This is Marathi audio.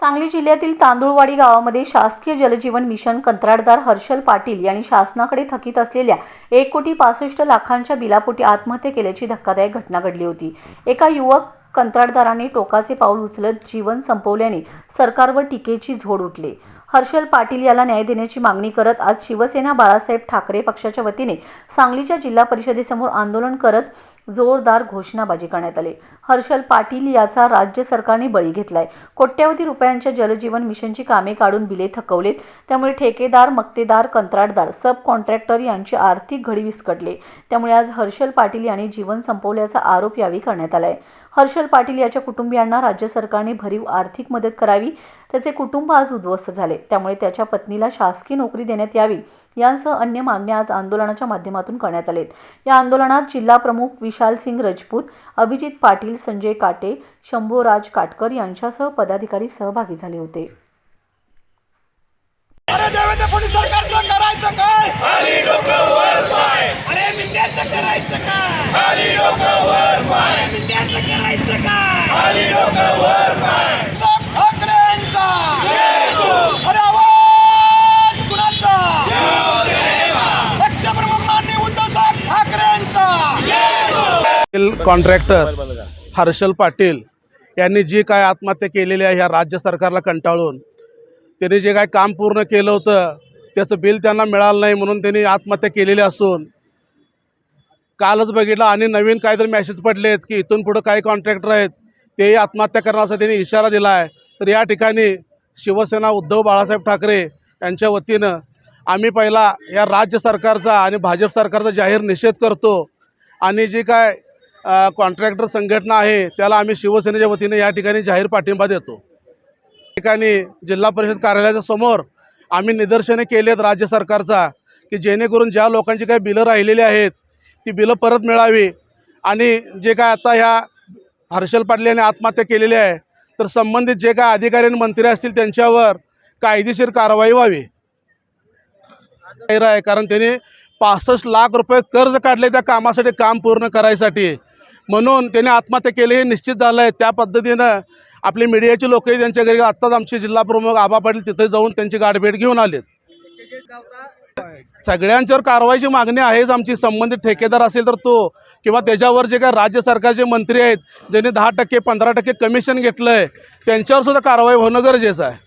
सांगली जिल्ह्यातील तांदुळवाडी गावामध्ये शासकीय जलजीवन मिशन कंत्राटदार हर्षल पाटील यांनी शासनाकडे थकीत असलेल्या एक कोटी पासष्ट लाखांच्या बिलापोटी आत्महत्या केल्याची धक्कादायक घटना घडली होती. एका युवक कंत्राटदाराने टोकाचे पाऊल उचलत जीवन संपवल्याने सरकारवर टीकेची झोड उठली. हर्षल पाटील याला न्याय देण्याची मागणी करत आज शिवसेना बाळासाहेब ठाकरे पक्षाच्या वतीने सांगलीच्या जिल्हा परिषदेसमोर आंदोलन करत जोरदार घोषणाबाजी करण्यात आली. हर्षल पाटील याचा राज्य सरकारने बळी घेतलाय. कोट्यवधी रुपयांच्या जलजीवन मिशनची कामे काढून बिले थकवलेत. त्यामुळे ठेकेदार मक्तेदार कंत्राटदार सब कॉन्ट्रॅक्टर यांची आर्थिक घडी विस्कटले. त्यामुळे आज हर्षल पाटील यांनी जीवन संपवल्याचा आरोप यावेळी करण्यात आलाय. हर्षल पाटील याच्या कुटुंबियांना राज्य सरकारने भरीव आर्थिक मदत करावी. त्याचे कुटुंब आज उद्ध्वस्त झाले. त्यामुळे त्याच्या पत्नीला शासकीय नोकरी देण्यात यावी. यांसह अन्य मागण्या आज आंदोलनाच्या माध्यमातून करण्यात आलेत. या आंदोलनात जिल्हा प्रमुख विशाल सिंग रजपूत अभिजित पाटील संजय काटे शंभूराज काटकर यांच्यासह पदाधिकारी सहभागी झाले होते. अरे देवेंद्र फडणवीस सरकारचं करायचं काय? खाली डोकं वर पाय. अरे मिंद्याचं करायचं काय? खाली डोकं वर पाय. मिंद्याचं करायचं काय? खाली डोकं वर कॉन्ट्रॅक्टर हर्षल पाटील यांनी जी काय आत्महत्या केलेली आहे ह्या राज्य सरकारला कंटाळून त्यांनी जे काय काम पूर्ण केलं होतं त्याचं बिल त्यांना मिळालं नाही म्हणून त्यांनी आत्महत्या केलेली असून कालच बघितलं आणि नवीन काहीतरी मॅसेज पडलेत की इथून पुढं काही कॉन्ट्रॅक्टर आहेत तेही आत्महत्या करण्याचा त्यांनी इशारा दिला आहे तर या ठिकाणी शिवसेना उद्धव बाळासाहेब ठाकरे यांच्या वतीनं आम्ही पहिला या राज्य सरकारचा आणि भाजप सरकारचा जाहीर निषेध करतो. आणि जी काय कॉन्ट्रॅक्टर संघटना आहे त्याला आम्ही शिवसेनेच्या वतीने या ठिकाणी जाहीर पाठिंबा देतो. ठिकाणी जिल्हा परिषद कार्यालयाच्या समोर आम्ही निदर्शने केलेत राज्य सरकारचा की जेणेकरून ज्या लोकांची काही बिलं राहिलेली आहेत ती बिलं परत मिळावी. आणि जे काय आता ह्या हर्षल पाटील यांनी आत्महत्या केलेली आहे तर संबंधित जे काय अधिकारी आणि मंत्री असतील त्यांच्यावर कायदेशीर कारवाई व्हावी. आहे कारण त्यांनी पासष्ट लाख रुपये कर्ज काढले त्या कामासाठी काम पूर्ण करायसाठी. म्हणून त्याने आत्महत्या केली हे निश्चित झालं आहे. त्या पद्धतीनं आपली मीडियाची लोकही त्यांच्या घरी आत्ताच आमचे जिल्हा प्रमुख आबा पाटील तिथे जाऊन त्यांची गाठभेट घेऊन आलेत. सगळ्यांच्यावर कारवाईची मागणी आहेच आमची. संबंधित ठेकेदार असेल तर तो किंवा त्याच्यावर जे काय राज्य सरकारचे मंत्री आहेत ज्यांनी दहा टक्के पंधरा टक्के कमिशन घेतलं आहे त्यांच्यावर सुद्धा कारवाई होणं गरजेचं आहे.